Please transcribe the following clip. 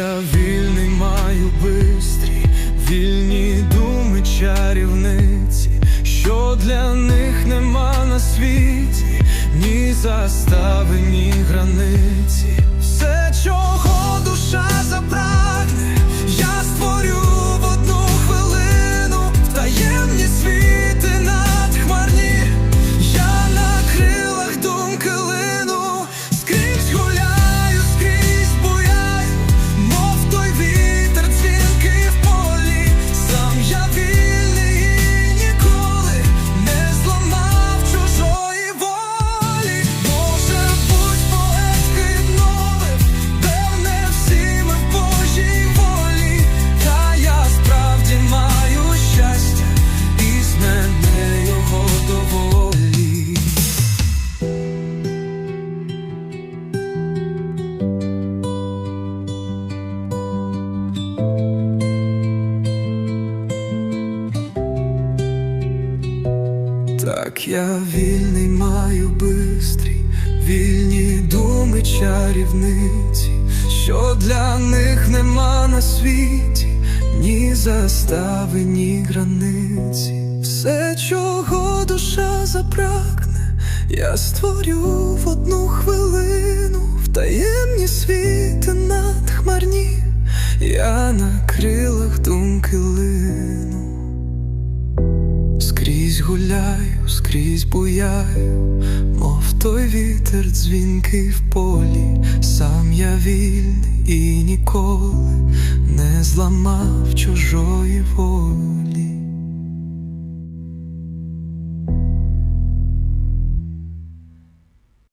вільний маю бистрі, вільні думи чарівниці, що для них нема на світі, ні застави, ні границі. Все, чого Так я вільний маю бистрі, вільні думи чарівниці, що для них нема на світі, ні застави, ні границі. Все, чого душа запрагне, я створю в одну хвилину, в таємні світи надхмарні, я на крилах Скрізь гуляю, скрізь буяю, мов той вітер дзвінкий в полі, сам я вільний і ніколи не зламав чужої